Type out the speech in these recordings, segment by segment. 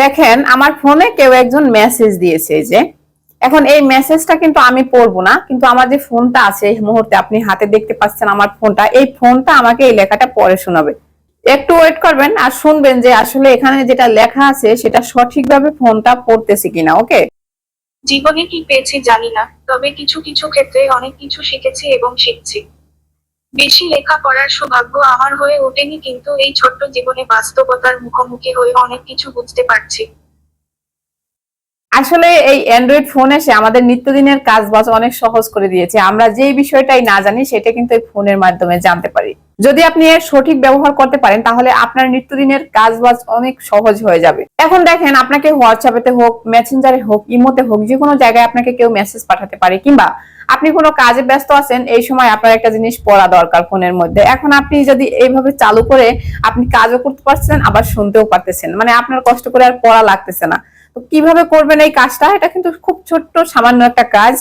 দেখেন, আমার ফোনে কেউ একজন মেসেজ দিয়েছে যে। এখন এই মেসেজটা কিন্তু আমি পড়ব না, কিন্তু আমার যে ফোনটা আছে এই মুহূর্তে আপনি হাতে দেখতে পাচ্ছেন আমার ফোনটা এই ফোনটা আমাকে এই লেখাটা পরে শোনাবে। একটু ওয়েট করবেন আর শুনবেন যে আসলে এখানে যেটা লেখা আছে সেটা সঠিকভাবে ফোনটা পড়তেছে কিনা ওকে জীবনে কি পেয়েছি জানি না, তবে কিছু কিছু ক্ষেত্রে অনেক কিছু শিখেছি এবং শিখছি। বেশি লেখা পড়ার সৌভাগ্য আমার হয়ে ওঠেনি, কিন্তু এই ছোট্ট জীবনে বাস্তবতার মুখোমুখি হয়ে অনেক কিছু বুঝতে পারছি। আসলে এই অ্যান্ড্রয়েড ফোন এসে আমাদের নিত্যদিনের কাজ বাজ অনেক সহজ করে দিয়েছে। আমরা যে বিষয়টাই না জানি, সেটা কিন্তু এই ফোনের মাধ্যমে জানতে পারি। যদি আপনি এর সঠিক ব্যবহার করতে পারেন, তাহলে আপনার নিত্যদিনের কাজ বাজ অনেক সহজ হয়ে যাবে। এখন দেখেন, আপনাকে হোয়াটসঅ্যাপেতে হোক মেসেঞ্জারে হোক ইমোতে হোক যে কোনো জায়গায় আপনাকে কেউ মেসেজ পাঠাতে পারে, কিংবা আপনি কোনো কাজে ব্যস্ত আছেন, এই সময় আপনার একটা জিনিস পড়া দরকার ফোনের মধ্যে। এখন আপনি যদি এইভাবে চালু করে আপনি কাজও করতে পারছেন, আবার শুনতেও পারতেছেন। মানে আপনার কষ্ট করে আর পড়া লাগতেছে না। কীভাবে করবেন এই কাজটা? এটা কিন্তু খুব ছোট্ট, সামান্য একটা কাজ।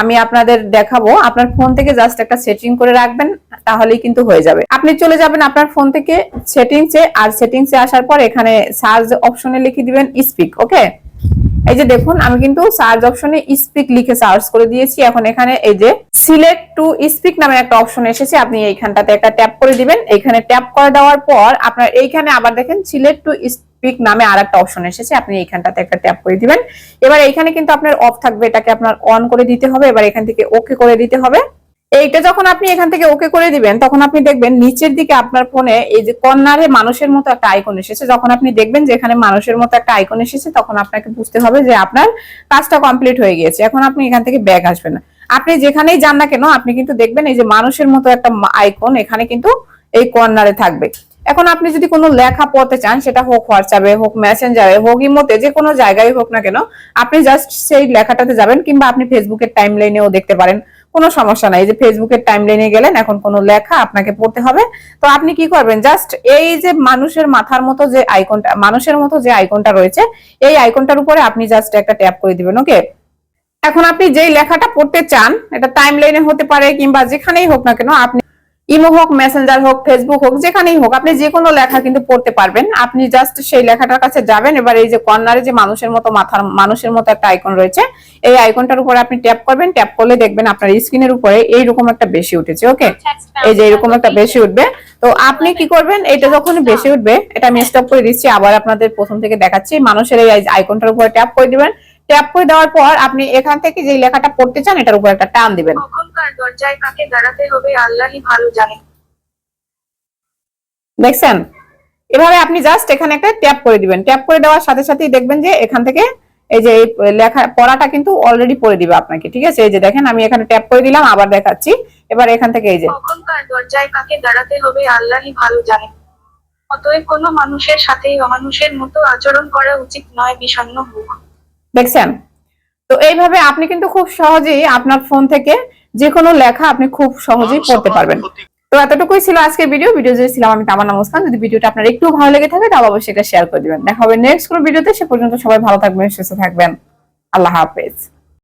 আমি আপনাদের দেখাবো। আপনার ফোন থেকে জাস্ট একটা সেটিং করে রাখবেন, তাহলেই কিন্তু হয়ে যাবে। আপনি চলে যাবেন আপনার ফোন থেকে সেটিংসে, আর সেটিংসে আসার পর এখানে সার্চ অপশনে লিখে দিবেন স্পিক, ওকে? এই যে দেখুন, আমি কিন্তু সার্চ অপশনে স্পিক লিখে সার্চ করে দিয়েছি। এখন এখানে এই যে সিলেক্ট টু স্পিক নামে একটা অপশন এসেছে, আপনি এইখানটাতে একটা ট্যাপ করে দিবেন। এখানে ট্যাপ করে দেওয়ার পর আপনার এইখানে আবার দেখেন সিলেক্ট টু স্পিক নামে আর একটা অপশন এসেছে, আপনি এইখানটাতে একটা ট্যাপ করে দিবেন। এবার এইখানে কিন্তু আপনার অফ থাকবে, এটাকে আপনার অন করে দিতে হবে। এবার এখান থেকে ওকে করে দিতে হবে। এইটা যখন আপনি এখান থেকে ওকে করে দিবেন, তখন আপনি দেখবেন নিচের দিকে আপনার ফোনে এই যে কর্নারে মানুষের মতো একটা আইকন এসেছে। যখন আপনি দেখবেন যে এখানে মানুষের মতো একটা আইকন এসেছে, তখন আপনাকে বুঝতে হবে যে আপনার কাজটা কমপ্লিট হয়ে গিয়েছে। এখন আপনি এখান থেকে ব্যাগ আসবেন না। আপনি যেখানেই যান না কেন, আপনি কিন্তু দেখবেন এই যে মানুষের মতো একটা আইকন এখানে কিন্তু এই কর্নারে থাকবে। এখন আপনি যদি কোনো লেখা পড়তে চান, সেটা হোক হোয়াটসঅ্যাপে হোক মেসেঞ্জারে হোক ইমোতে যে কোনো জায়গায় হোক না কেন, আপনি জাস্ট সেই লেখাটাতে যাবেন কিংবা আপনি ফেসবুকের টাইম লাইনেও দেখতে পারেন। কোনো সমস্যা নাই। যে ফেসবুকের টাইম লাইনে গেলেন, এখন কোনো লেখা আপনাকে পড়তে হবে। তো আপনি কি করবেন? জাস্ট এই যে মানুষের মাথার মতো যে আইকনটা মানুষের মতো যে আইকনটা রয়েছে, এই আইকনটার উপরে আপনি জাস্ট একটা ট্যাপ করে দিবেন ওকে এখন আপনি যেই লেখাটা পড়তে চান, এটা টাইম লাইনে হতে পারে কিংবা যেখানেই হোক না কেন, আপনি ইমো হোক মেসেঞ্জার হোক ফেসবুক হোক যেখানেই হোক আপনি যে কোনো লেখা কিন্তু পড়তে পারবেন। আপনি জাস্ট সেই লেখাটার কাছে যাবেন এবার এই যে কর্নারে যে মানুষের মতো মাথার মানুষের মতো একটা আইকন রয়েছে এই আইকনটার উপরে আপনি ট্যাপ করবেন ট্যাপ করলে দেখবেন আপনার স্ক্রিনের উপরে এইরকম একটা বেশি উঠেছে ওকে এই যে এরকম একটা বেশি উঠবে। তো আপনি কি করবেন এটা যখন বেশি উঠবে এটা আমি স্টপ করে দিচ্ছি আবার আপনাদের প্রথম থেকে দেখাচ্ছি। মানুষের এই আইকনটার উপরে ট্যাপ করে দিবেন। ট্যাপ করে দেওয়ার পর আপনি এখান থেকে যে লেখাটা পড়তে চান এটার উপর একটা টান দিবেন। দরজায় কাকে দাঁড়াতে হবে আল্লাহই ভালো জানে। দেখছেন? এভাবে আপনি জাস্ট এখানে একটা ট্যাপ করে দিবেন। ট্যাপ করে দেওয়ার সাথে সাথেই দেখবেন যে এখান থেকে এই যে লেখা পড়াটা কিন্তু অলরেডি পড়ে দিবে আপনাকে ঠিক আছে? এই যে দেখেন আমি এখানে ট্যাপ করে দিলাম আবার দেখাচ্ছি। এবার এখান থেকে এই যে। কখনকার দরজায় কাকে দাঁড়াতে হবে আল্লাহই ভালো জানে। অতএব কোনো মানুষের সাথেই অমানুষের মতো আচরণ করা উচিত নয় বিষণ্ণ হোক দেখছেন? তো এইভাবে আপনি কিন্তু খুব সহজেই আপনার ফোন থেকে যে কোনো লেখা আপনি খুব সহজেই পড়তে পারবেন। তো এতটুকুই ছিল আজকের ভিডিও ভিডিও যদি ছিলাম আমি তামান্না মুসকান। যদি ভিডিওটা আপনার একটু ভালো লেগে থাকে তাহলে অবশ্যই এটা শেয়ার করে দিবেন। দেখা হবে নেক্সট কোনো ভিডিওতে সে পর্যন্ত সবাই ভালো থাকবেন সুস্থ থাকবেন। আল্লাহ হাফেজ।